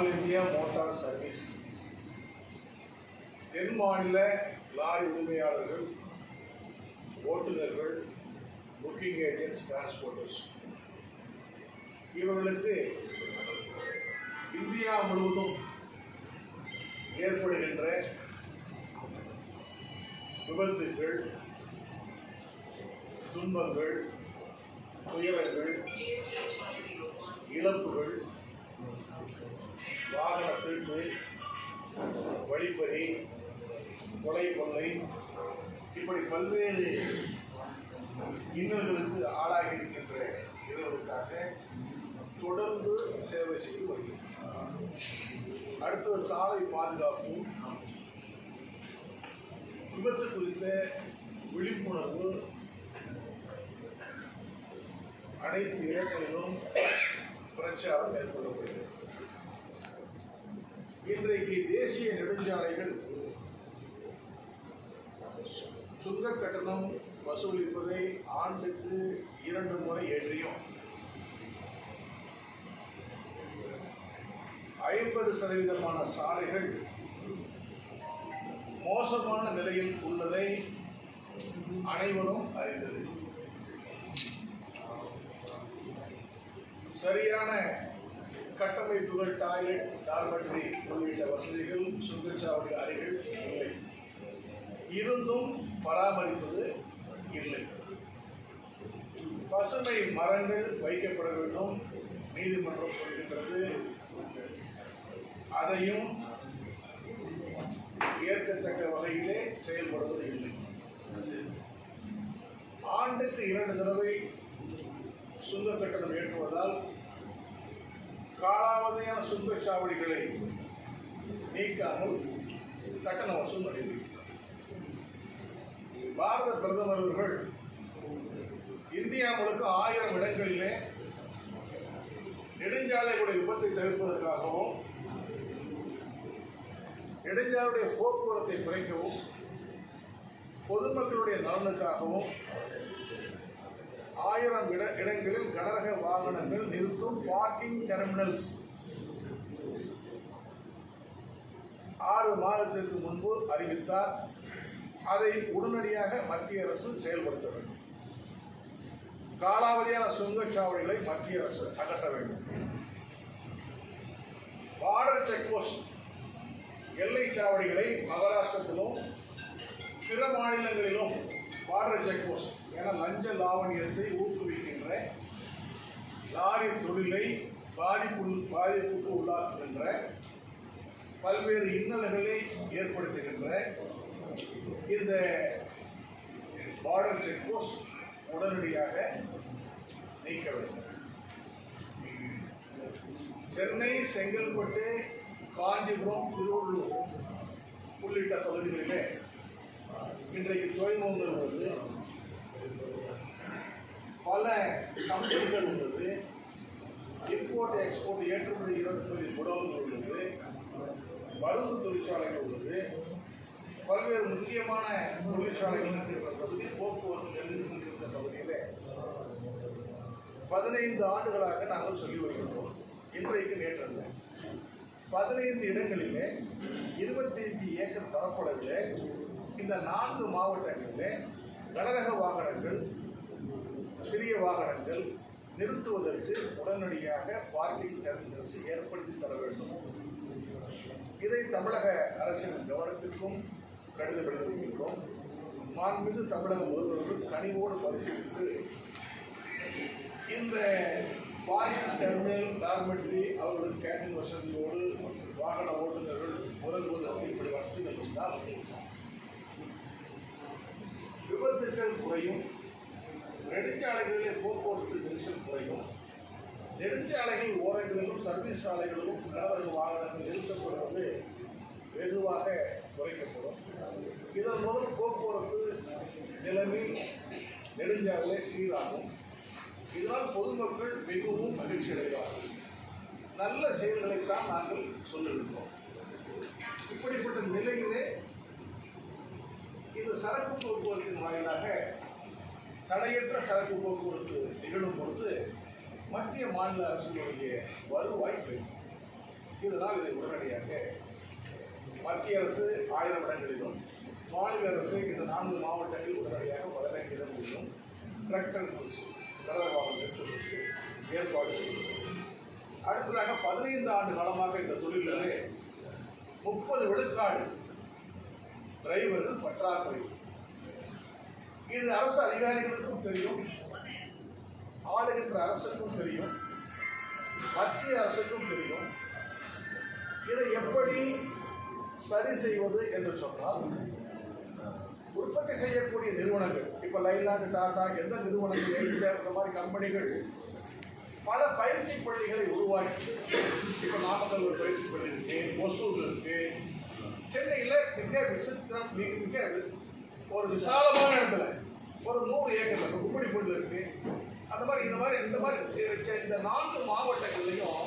All India motor service தென் மாநில lorry உரிமையாளர்கள் ஓட்டுநர்கள் புக்கிங் ஏஜென்ட்ஸ் டிரான்ஸ்போர்ட்டர்ஸ் இவர்களுக்கு இந்தியா முழுவதும் ஏற்படுகின்ற விபத்துகள் துன்பங்கள் துயரங்கள் இழப்புகள் வாகன திருட்டு வழிப்பறி கொலை கொள்ளை. இப்படி பல்வேறு இன்னல்களுக்கு ஆளாகி இருக்கின்ற இவர்களுக்காக தொடர்ந்து சேவை செய்து வருகிறோம் அடுத்தது சாலை பாதுகாப்பு. விபத்து குறித்த விழிப்புணர்வு அனைத்து இடங்களிலும் பிரச்சாரம் மேற்கொள்ளப்படுகிறது. இன்றைக்கு தேசிய நெடுஞ்சாலைகள் சு- சுங்க கட்டணம் வசூலிப்பதை ஆண்டுக்கு இரண்டு முறை ஏற்றியும். ஐம்பது சதவீதமான சாலைகள் மோசமான நிலையில் உள்ளதை அனைவரும் அறிந்தது. சரியான கட்டமைப்புகள் டாய்லெட் டார்மெட்ரி உள்ளிட்ட வசதிகள் சுங்கச்சாவடி அறைகள் இல்லை. இருந்தும் பராமரிப்பது இல்லை. பசுமை மரங்கள் வைக்கப்பட வேண்டும் நீதிமன்றம் சொல்கின்றது. அதையும் ஏற்கத்தக்க வகையிலே செயல்படுவது இல்லை. ஆண்டுக்கு இரண்டு தடவை சுங்க கட்டணம் ஏற்றுவதால் காலாவதியான சுங்கச்சாவடிகளை நீக்காமல் கட்டண வசூல் நடைபெறுகிறது பாரத பிரதமர் அவர்கள் இந்தியா முழுக்க ஆயிரம் இடங்களிலே நெடுஞ்சாலைகளுடைய விபத்தை தவிர்ப்பதற்காகவும் நெடுஞ்சாலையுடைய போக்குவரத்தை குறைக்கவும் பொதுமக்களுடைய நலனுக்காகவும் ஆயிரம் இட இடங்களில் கனரக வாகனங்கள் நிறுத்தும் பார்க்கிங் டெர்மினல்ஸ் ஆறு மாதத்திற்கு முன்பு அறிவித்தார். அதை உடனடியாக மத்திய அரசு செயல்படுத்த வேண்டும். காலாவதியான சுங்கச்சாவடிகளை மத்திய அரசு அகற்ற வேண்டும். பார்டர் செக்போஸ்ட் எல்லை சாவடிகளை மகாராஷ்டிரத்திலும் பிற மாநிலங்களிலும் பார்டர் செக் போஸ்ட். என லஞ்ச லாவணியத்தை ஊக்குவிக்கின்ற லாரி தொழிலை பாதிப்பு பாதிப்புக்கு உள்ளாக்குகின்ற பல்வேறு இன்னல்களை ஏற்படுத்துகின்ற இந்த பார்டர் செக் போஸ்ட் உடனடியாக நீக்க வேண்டும். சென்னை செங்கல்பட்டு காஞ்சிபுரம் திருவள்ளூர் உள்ளிட்ட பகுதிகளிலே இன்றைக்கு துறைமுகங்கள் உள்ளது பல கம்பெனிகள் உள்ளது. இம்போர்ட் எக்ஸ்போர்ட் ஏற்றுமதி இறக்குமதி குடோன்கள் உள்ளது. மருந்து தொழிற்சாலைகள் உள்ளது. பல்வேறு முக்கியமான தொழிற்சாலைகள் இருக்கின்ற பகுதி போக்குவரத்து நெருங்கி இருந்த பகுதியிலே பதினைந்து ஆண்டுகளாக நாங்கள் சொல்லி வருகின்றோம். இன்றைக்கு நேற்றல்ல பதினைந்து இடங்களிலே இருபத்தி அஞ்சு ஏக்கர் பரப்பளவில் இந்த நான்கு மாவட்டங்களிலே கனரக வாகனங்கள் சிறிய வாகனங்கள் நிறுத்துவதற்கு உடனடியாக பார்க்கிங் டெர்மினல்ஸ் ஏற்படுத்தி தர வேண்டும். இதை தமிழக அரசின் கவனத்திற்கும் கடிதம் எழுதியிருக்கிறோம் மாண்புமிகு தமிழக முதல்வர்கள் கனிவோடு பரிசீலித்து இந்த பார்க்கிங் டெர்மினல் டார்மெட்ரி அவர்கள் கேண்டீன் வசதியோடு வாகன ஓட்டுநர்கள் உறங்குவதற்கு இப்படி வசதிகள் இருந்தால் விபத்துகள் குறையும். நெடுஞ்சாலைகளிலே போக்குவரத்து நெரிசல் குறையும். நெடுஞ்சாலைகள் ஓரங்களிலும் சர்வீஸ் சாலைகளிலும் கனரக வாகனங்கள் நிறுத்தப்படுவது வெகுவாக குறைக்கப்படும். இதன் மூலம் போக்குவரத்து நிலைமை நெடுஞ்சாலை சீராகும். இதனால் பொதுமக்கள் மிகவும் மகிழ்ச்சி அடைவார்கள். நல்ல செயல்களைத்தான் நாங்கள் சொல்லியிருக்கிறோம் இப்படிப்பட்ட நிலையிலே இந்த சரக்கு போக்குவரத்தின் வாயிலாக தடையற்ற சரக்கு போக்குவரத்து நிகழும் பொழுது மத்திய மாநில அரசுகளுடைய வருவாய் பெருகும். இதனால் இதை உடனடியாக மத்திய அரசு ஆயிரம் இடங்களிலும் மாநில அரசு இந்த நான்கு மாவட்டங்களில் உடனடியாக பதினைந்து இடங்களிலும் டிராக்டர் பஸ் கடலவாக நிறுத்துவதற்கு ஏற்பாடு செய்கிறது அடுத்ததாக பதினைந்து ஆண்டு காலமாக இந்த தொழிலிலே முப்பது விழுக்காடு டிரைவர்கள் பற்றாக்குறை இது அரசு அதிகாரிகளுக்கும் தெரியும். ஆளுகின்ற அரசுக்கும் தெரியும். மத்திய அரசுக்கும் தெரியும். இதை எப்படி சரி செய்வது என்று சொன்னால் உற்பத்தி செய்யக்கூடிய நிறுவனங்கள் இப்போ லைலாண்டு டாடா எந்த நிறுவனங்கள் எய்சர் இந்த மாதிரி கம்பெனிகள் பல பயிற்சி பள்ளிகளை உருவாக்கி இப்போ நாமக்கல் ஒரு பயிற்சி பள்ளி இருக்கு ஒசூர் இருக்கு சென்னையில் மிக விசித்திரம் மிக மிக ஒரு விசாலமான இடத்துல ஒரு நூறு ஏக்கர்ல இப்போ புல் இருக்கு அந்த மாதிரி இந்த மாதிரி இந்த மாதிரி இந்த நான்கு மாவட்டங்கள்லையும்